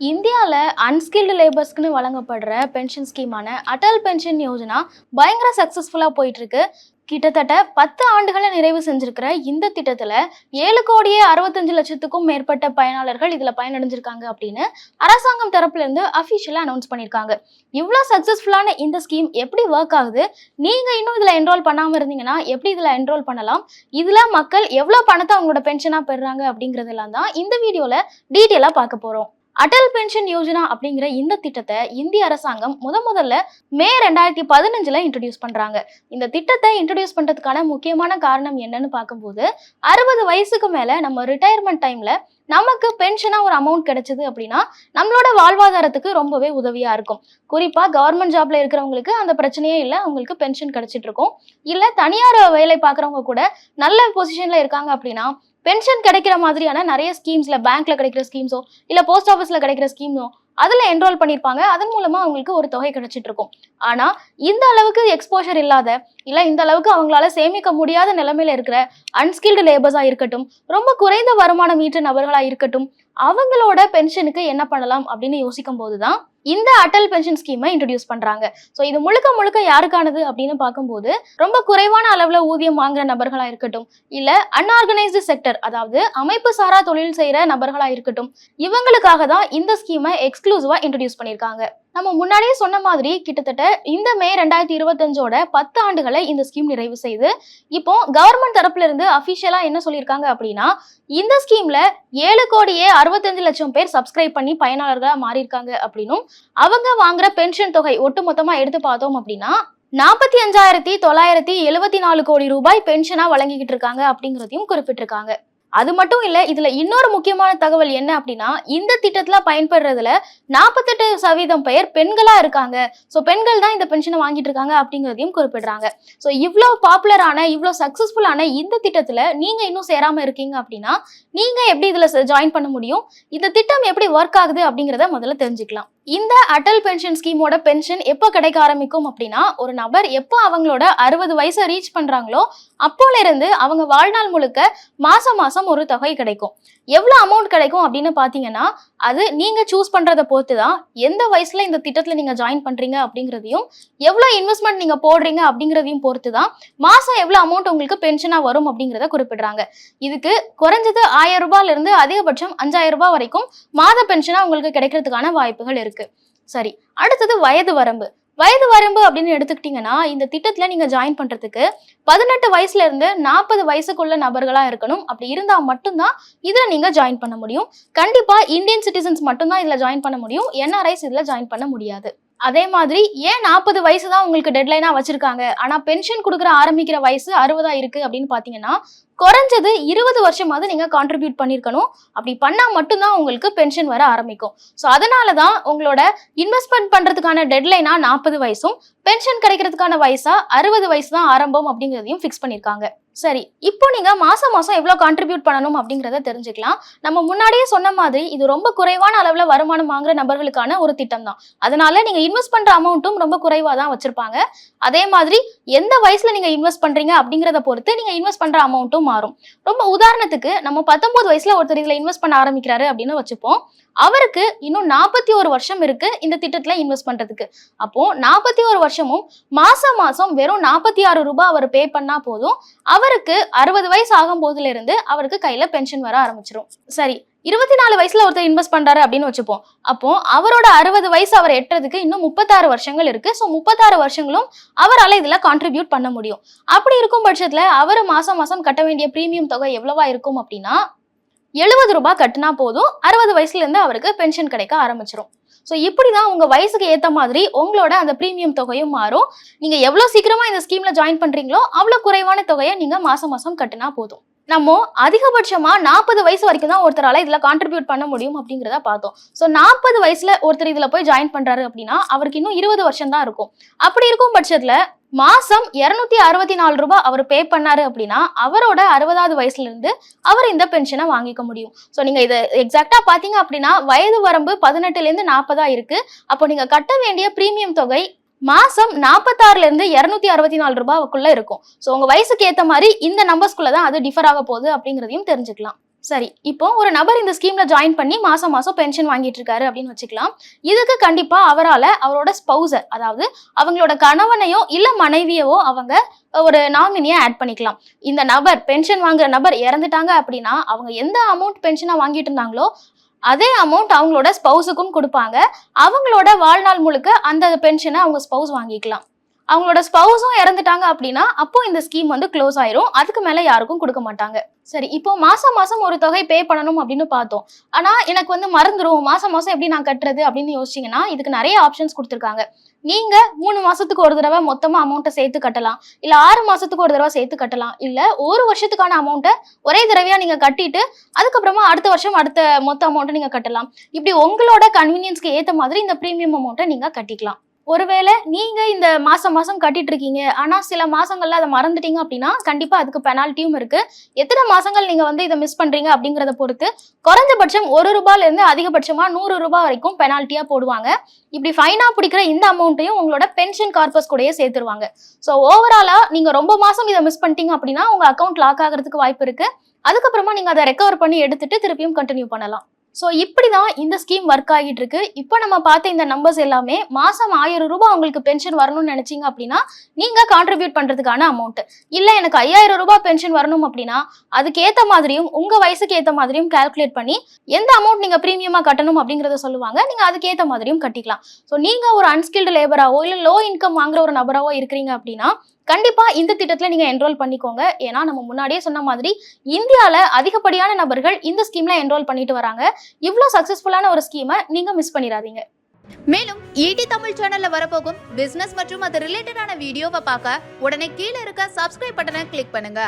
இந்தியாவில் அன்ஸ்கில்டு லேபர்ஸ்க்குன்னு வழங்கப்படுற பென்ஷன் ஸ்கீமான அடல் பென்ஷன் யோஜனா பயங்கர சக்ஸஸ்ஃபுல்லாக போயிட்டுருக்கு. கிட்டத்தட்ட பத்து ஆண்டுகளை நிறைவு செஞ்சிருக்கிற இந்த திட்டத்தில் ஏழு கோடியே அறுபத்தஞ்சு லட்சத்துக்கும் மேற்பட்ட பயனாளர்கள் இதில் பயனடைஞ்சிருக்காங்க அப்படின்னு அரசாங்கம் தரப்புலேருந்து அஃபிஷியலாக அனௌன்ஸ் பண்ணியிருக்காங்க இவ்வளோ சக்ஸஸ்ஃபுல்லான இந்த ஸ்கீம் எப்படி ஒர்க் ஆகுது? நீங்கள் இன்னும் இதில் என்ரோல் பண்ணாமல் இருந்தீங்கன்னா எப்படி இதில் என்ரோல் பண்ணலாம்? இதில் மக்கள் எவ்வளோ பணத்தை அவங்களோட பென்ஷனாக பெறுறாங்க அப்படிங்கிறதெல்லாம் தான் இந்த வீடியோவில் டீட்டெயிலாக பார்க்க போகிறோம் அடல் பென்ஷன் யோஜனா அப்படிங்கிற இந்த திட்டத்தை இந்திய அரசாங்கம் முத முதல்ல மே ரெண்டாயிரத்தி பதினஞ்சுல இன்ட்ரடியூஸ் பண்றாங்க. இந்த திட்டத்தை இன்ட்ரடியூஸ் பண்றதுக்கான முக்கியமான காரணம் என்னன்னு பார்க்கும்போது அறுபது வயசுக்கு மேல நம்ம ரிட்டையர்மெண்ட் டைம்ல நமக்கு பென்ஷனா ஒரு அமௌண்ட் கிடைச்சது அப்படின்னா நம்மளோட வாழ்வாதாரத்துக்கு ரொம்பவே உதவியா இருக்கும். குறிப்பா கவர்மெண்ட் ஜாப்ல இருக்கிறவங்களுக்கு அந்த பிரச்சனையே இல்லை அவங்களுக்கு பென்ஷன் கிடைச்சிட்டு இருக்கும். இல்ல தனியார் வேலை பார்க்குறவங்க கூட நல்ல பொசிஷன்ல இருக்காங்க அப்படின்னா பென்ஷன் கிடைக்கிற மாதிரியான நிறைய ஸ்கீம்ஸ்ல பேங்க்ல கிடைக்கிற ஸ்கீம்ஸோ இல்ல போஸ்ட் ஆஃபீஸ்ல கிடைக்கிற ஸ்கீமோ அதுல என்ரோல் பண்ணியிருப்பாங்க அதன் மூலமா அவங்களுக்கு ஒரு தொகை கிடைச்சிட்டு இருக்கும். ஆனா இந்த அளவுக்கு எக்ஸ்போஷர் இல்லாத இல்ல இந்த அளவுக்கு அவங்களால சேமிக்க முடியாத நிலைமையில இருக்கிற அன்ஸ்கில்டு லேபர்ஸா இருக்கட்டும் ரொம்ப குறைந்த வருமானம் ஈற்ற நபர்களா இருக்கட்டும் அவங்களோட பென்ஷனுக்கு என்ன பண்ணலாம் அப்படின்னு யோசிக்கும் போதுதான் இந்த அட்டல் பென்ஷன் ஸ்கீமை இன்ட்ரடியூஸ் பண்றாங்க. ஸோ இது முழுக்க முழுக்க யாருக்கானது அப்படின்னு பார்க்கும்போது ரொம்ப குறைவான அளவில் ஊதியம் வாங்குற நபர்களா இருக்கட்டும் இல்ல அன்ஆர்கனைஸ்டு செக்டர் அதாவது அமைப்பு சாரா தொழில் செய்யற நபர்களா இருக்கட்டும் இவங்களுக்காக தான் இந்த ஸ்கீமை எக்ஸ்க்ளூசிவா இன்ட்ரடியூஸ் பண்ணியிருக்காங்க. நம்ம முன்னாடியே சொன்ன மாதிரி கிட்டத்தட்ட இந்த மே ரெண்டாயிரத்தி இருபத்தஞ்சோட பத்து ஆண்டுகளை இந்த ஸ்கீம் நிறைவு செய்து இப்போ கவர்மெண்ட் தரப்புல இருந்து அபிஷியலா என்ன சொல்லியிருக்காங்க அப்படின்னா இந்த ஸ்கீம்ல ஏழு கோடியே அறுபத்தஞ்சு லட்சம் பேர் சப்ஸ்கிரைப் பண்ணி பயனாளர்களா மாறியிருக்காங்க அப்படின்னும் அவங்க வாங்குற பென்ஷன் தொகை ஒட்டுமொத்தமா எடுத்து பார்த்தோம் அப்படின்னா நாற்பத்தி அஞ்சாயிரத்தி தொள்ளாயிரத்தி எழுபத்தி நாலு கோடி ரூபாய் பென்ஷனா வழங்கிக்கிட்டு இருக்காங்க அப்படிங்கிறதையும் குறிப்பிட்டிருக்காங்க. அது மட்டும் இல்ல இதுல இன்னொரு முக்கியமான தகவல் என்ன அப்படின்னா இந்த திட்டத்துல பயன்படுறதுல நாற்பத்தெட்டு சதவீதம் பேர் பெண்களா இருக்காங்க. ஸோ பெண்கள் தான் இந்த பென்ஷனை வாங்கிட்டு இருக்காங்க அப்படிங்கிறதையும் குறிப்பிடுறாங்க. ஸோ இவ்வளோ பாப்புலரான இவ்வளோ சக்ஸஸ்ஃபுல்லான இந்த திட்டத்துல நீங்க இன்னும் சேராம இருக்கீங்க அப்படின்னா நீங்க எப்படி இதுல ஜாயின் பண்ண முடியும்? இந்த திட்டம் எப்படி ஒர்க் ஆகுது அப்படிங்கிறத முதல்ல தெரிஞ்சுக்கலாம். இந்த அடல் பென்ஷன் ஸ்கீமோட பென்ஷன் எப்போ கிடைக்க ஆரம்பிக்கும் அப்படின்னா ஒரு நபர் எப்போ அவங்களோட அறுபது வயசை ரீச் பண்றாங்களோ அப்போல இருந்து அவங்க வாழ்நாள் முழுக்க மாசம் மாசம் ஒரு தொகை கிடைக்கும். எவ்வளோ அமௌண்ட் கிடைக்கும் அப்படின்னு பார்த்தீங்கன்னா அது நீங்க சூஸ் பண்றதை பொறுத்து தான் எந்த வயசுல இந்த திட்டத்துல நீங்க ஜாயின் பண்றீங்க அப்படிங்கிறதையும் எவ்வளோ இன்வெஸ்ட்மெண்ட் நீங்க போடுறீங்க அப்படிங்கிறதையும் பொறுத்து தான் மாசம் எவ்வளோ அமௌண்ட் உங்களுக்கு பென்ஷனா வரும் அப்படிங்கிறத குறிப்பிடுறாங்க. இதுக்கு குறைஞ்சது ஆயிரம் ரூபாயில இருந்து அதிகபட்சம் அஞ்சாயிரம் ரூபாய் வரைக்கும் மாத பென்ஷனா உங்களுக்கு கிடைக்கிறதுக்கான வாய்ப்புகள் இருக்கு. சரி அடுத்தது வயது வரம்பு. வயது வரம்பு அப்படின்னு எடுத்துக்கிட்டிங்கன்னா இந்த திட்டத்தில் நீங்கள் ஜாயின் பண்ணுறதுக்கு பதினெட்டு வயசுல இருந்து நாற்பது வயசுக்குள்ள நபர்களாக இருக்கணும். அப்படி இருந்தால் மட்டும்தான் இதில் நீங்கள் ஜாயின் பண்ண முடியும். கண்டிப்பாக இந்தியன் சிட்டிசன்ஸ் மட்டும்தான் இதில் ஜாயின் பண்ண முடியும். என்ஆர்ஐஸ் இதில் ஜாயின் பண்ண முடியாது. அதே மாதிரி ஏன் நாற்பது வயசு தான் உங்களுக்கு டெட்லைனாக வச்சிருக்காங்க? ஆனால் பென்ஷன் கொடுக்குற ஆரம்பிக்கிற வயசு அறுபதா இருக்கு அப்படின்னு பார்த்தீங்கன்னா குறைஞ்சது இருபது வருஷமாவது நீங்கள் கான்ட்ரிபியூட் பண்ணியிருக்கணும் அப்படி பண்ணால் மட்டும்தான் உங்களுக்கு பென்ஷன் வர ஆரம்பிக்கும். ஸோ அதனால தான் உங்களோட இன்வெஸ்ட்மெண்ட் பண்ணுறதுக்கான டெட்லைனாக நாற்பது வயசும் பென்ஷன் கிடைக்கிறதுக்கான வயசா அறுபது வயசு தான் ஆரம்பம் அப்படிங்கிறதையும் ஃபிக்ஸ் பண்ணியிருக்காங்க சரி இப்போ நீங்க மாசம் மாசம் எவ்வளவு கான்ட்ரிபியூட் பண்ணணும் அப்படிங்கறத தெரிஞ்சுக்கலாம். நம்ம முன்னாடியே சொன்ன மாதிரி இது ரொம்ப குறைவான அளவுல வருமானம் வாங்குற நபர்களுக்கான ஒரு திட்டம் தான். அதனால நீங்க இன்வெஸ்ட் பண்ற அமௌண்ட்டும் ரொம்ப குறைவா தான் வச்சிருப்பாங்க. அதே மாதிரி எந்த வயசுல நீங்க இன்வெஸ்ட் பண்றீங்க அப்படிங்கறத பொறுத்து நீங்க இன்வெஸ்ட் பண்ற அமௌண்ட்டும் மாறும். ரொம்ப உதாரணத்துக்கு நம்ம பத்தொன்பது வயசுல ஒருத்தர் இதுல இன்வெஸ்ட் பண்ண ஆரம்பிக்கிறாரு அப்படின்னு வச்சுப்போம். அவருக்கு இன்னும் நாற்பத்தி ஒரு வருஷம் இருக்கு இந்த திட்டத்துல இன்வெஸ்ட் பண்றதுக்கு. அப்போ நாற்பத்தி ஒரு வருஷமும் மாசம் மாசம் வெறும் நாற்பத்தி ஆறு ரூபாய் அவர் பே பண்ணா போதும். அவருக்கு அறுபது வயசு ஆகும் போதுல இருந்து அவருக்கு கையில பென்ஷன் வர ஆரம்பிச்சிரும். சரி இருபத்தி நாலு வயசுல ஒருத்தர் இன்வெஸ்ட் பண்றாரு அப்படின்னு வச்சுப்போம். அப்போ அவரோட அறுபது வயசு அவர் எட்டுறதுக்கு இன்னும் முப்பத்தாறு வருஷங்கள் இருக்கு. ஸோ முப்பத்தாறு வருஷங்களும் அவரால் இதுல கான்ட்ரிபியூட் பண்ண முடியும். அப்படி இருக்கும் பட்சத்துல அவர் மாசம் மாசம் கட்ட வேண்டிய பிரீமியம் தொகை எவ்வளவா இருக்கும் அப்படின்னா எழுபது ரூபாய் கட்டினா போதும். அறுபது வயசுல இருந்து அவருக்கு பென்ஷன் கிடைக்க ஆரம்பிச்சிடும் ஸோ இப்படி தான் உங்கள் வயசுக்கு ஏற்ற மாதிரி உங்களோட அந்த ப்ரீமியம் தொகையும் மாறும். நீங்கள் எவ்வளோ சீக்கிரமாக இந்த ஸ்கீமில் ஜாயின் பண்ணுறீங்களோ அவ்வளோ குறைவான தொகையை நீங்கள் மாதம் மாதம் கட்டினா போதும். நம்ம அதிகபட்சமாக நாற்பது வயசு வரைக்கும் தான் ஒருத்தரால் இதில் கான்ட்ரிபியூட் பண்ண முடியும் அப்படிங்கிறத பார்த்தோம். ஸோ நாற்பது வயசில் ஒருத்தர் இதில் போய் ஜாயின் பண்ணுறாரு அப்படின்னா அவருக்கு இன்னும் இருபது வருஷம் தான் இருக்கும். அப்படி இருக்கும் பட்சத்தில் மாசம் இருநூத்தி அறுபத்தி நாலு ரூபாய் அவர் பே பண்ணாரு அப்படின்னா அவரோட அறுபதாவது வயசுல இருந்து அவர் இந்த பென்ஷனை வாங்கிக்க முடியும். ஸோ நீங்க இதை எக்ஸாக்டா பாத்தீங்க அப்படின்னா வயது வரம்பு பதினெட்டுல இருந்து நாற்பதா இருக்கு. அப்போ நீங்க கட்ட வேண்டிய பிரீமியம் தொகை மாசம் நாற்பத்தாறுல இருந்து இருநூத்தி அறுபத்தி நாலு ரூபாய்க்குள்ள இருக்கும். ஸோ உங்க வயசுக்கு ஏற்ற மாதிரி இந்த நம்பர்ஸ்குள்ள தான் அது டிஃபர் ஆக போகுது அப்படிங்கிறதையும் தெரிஞ்சுக்கலாம். சரி இப்போ ஒரு நபர் இந்த ஸ்கீம்ல ஜாயின் பண்ணி மாசம் மாசம் பென்ஷன் வாங்கிட்டு இருக்காரு அப்படின்னு வச்சுக்கலாம். இதுக்கு கண்டிப்பா அவரால அவரோட ஸ்பௌசர் அதாவது அவங்களோட கணவனையோ இல்ல மனைவியவோ அவங்க ஒரு நாமினியை ஆட் பண்ணிக்கலாம். இந்த நபர் பென்ஷன் வாங்குற நபர் இறந்துட்டாங்க அப்படின்னா அவங்க எந்த அமௌண்ட் பென்ஷனா வாங்கிட்டு இருந்தாங்களோ அதே அமௌண்ட் அவங்களோட ஸ்பௌஸுக்கும் கொடுப்பாங்க. அவங்களோட வாழ்நாள் முழுக்க அந்த பென்ஷனை அவங்க ஸ்பௌஸ் வாங்கிக்கலாம். அவங்களோட ஸ்பௌஸும் இறந்துட்டாங்க அப்படின்னா அப்போ இந்த ஸ்கீம் வந்து க்ளோஸ் ஆயிரும். அதுக்கு மேல யாருக்கும் கொடுக்க மாட்டாங்க. சரி இப்போ மாசம் மாசம் ஒரு தொகை பே பண்ணணும் அப்படின்னு பார்த்தோம். ஆனா எனக்கு வந்து மறந்துடும் மாசம் மாசம் எப்படி நான் கட்டுறது அப்படின்னு யோசிச்சிங்கன்னா இதுக்கு நிறைய ஆப்ஷன்ஸ் கொடுத்துருக்காங்க. நீங்க மூணு மாசத்துக்கு ஒரு தடவை மொத்தமா அமௌண்ட்டை சேர்த்து கட்டலாம். இல்ல ஆறு மாசத்துக்கு ஒரு தடவை சேர்த்து கட்டலாம். இல்ல ஒரு வருஷத்துக்கான அமௌண்ட்டை ஒரே தடவையா நீங்க கட்டிட்டு அதுக்கப்புறமா அடுத்த வருஷம் அடுத்த மொத்த அமௌண்ட்டை நீங்க கட்டலாம். இப்படி உங்களோட கன்வீனியன்ஸ்க்கு ஏத்த மாதிரி இந்த ப்ரீமியம் அமௌண்ட்டை நீங்க கட்டிக்கலாம். ஒருவேளை நீங்க இந்த மாசம் மாசம் கட்டிட்டு இருக்கீங்க ஆனா சில மாசங்கள்ல அதை மறந்துட்டீங்க அப்படின்னா கண்டிப்பா அதுக்கு பெனால்ட்டியும் இருக்கு. எத்தனை மாசங்கள் நீங்க வந்து இதை மிஸ் பண்றீங்க அப்படிங்கறத பொறுத்து குறைஞ்சபட்சம் ஒரு ரூபாயில இருந்து அதிகபட்சமா நூறு ரூபாய் வரைக்கும் பெனால்ட்டியா போடுவாங்க. இப்படி ஃபைனா பிடிக்கிற இந்த அமௌண்ட்டையும் உங்களோட பென்ஷன் கார்பஸ் கூடயே சேர்த்துருவாங்க. ஸோ ஓவராலா நீங்க ரொம்ப மாசம் இதை மிஸ் பண்ணிட்டீங்க அப்படின்னா உங்க அக்கௌண்ட் லாக் ஆகிறதுக்கு வாய்ப்பு இருக்கு. அதுக்கப்புறமா நீங்க அதை ரெக்கவர் பண்ணி எடுத்துட்டு திருப்பியும் கண்டினியூ பண்ணலாம். ஸோ இப்படி தான் இந்த ஸ்கீம் ஒர்க் ஆகிட்டு இருக்கு இப்போ நம்ம பார்த்த இந்த நம்பர்ஸ் எல்லாமே மாதம் ஆயிரம் ரூபாய் உங்களுக்கு பென்ஷன் வரணும்னு நினச்சிங்க அப்படின்னா நீங்கள் கான்ட்ரிபியூட் பண்ணுறதுக்கான அமௌண்ட் இல்லை எனக்கு ஐயாயிரம் ரூபாய் பென்ஷன் வரணும் அப்படின்னா அதுக்கேற்ற மாதிரியும் உங்கள் வயசுக்கு ஏற்ற மாதிரியும் கால்குலேட் பண்ணி எந்த அமௌண்ட் நீங்கள் ப்ரீமியமாக கட்டணும் அப்படிங்கிறத சொல்லுவாங்க. நீங்கள் அதுக்கேற்ற மாதிரியும் கட்டிக்கலாம். ஸோ நீங்கள் ஒரு அன்ஸ்கில்டு லேபராகவோ இல்லை லோ இன்கம் வாங்குற ஒரு நபராகவோ இருக்கிறீங்க அப்படின்னா கண்டிப்பாக இந்த திட்டத்தில் நீங்கள் என்ரோல் பண்ணிக்கோங்க. ஏன்னா நம்ம முன்னாடியே சொன்ன மாதிரி இந்தியாவில் அதிகப்படியான நபர்கள் இந்த ஸ்கீமில் என்ரோல் பண்ணிட்டு வராங்க. இவ்வளோ சக்ஸஸ்ஃபுல்லான ஒரு ஸ்கீமை நீங்கள் மிஸ் பண்ணிடாதீங்க. மேலும் ஈடி தமிழ் சேனல்ல வரப்போகும் பிசினஸ் மற்றும் அது ரிலேட்டடான வீடியோவை பார்க்க உடனே கீழே இருக்க சப்ஸ்கிரைப் பட்டனை கிளிக் பண்ணுங்க.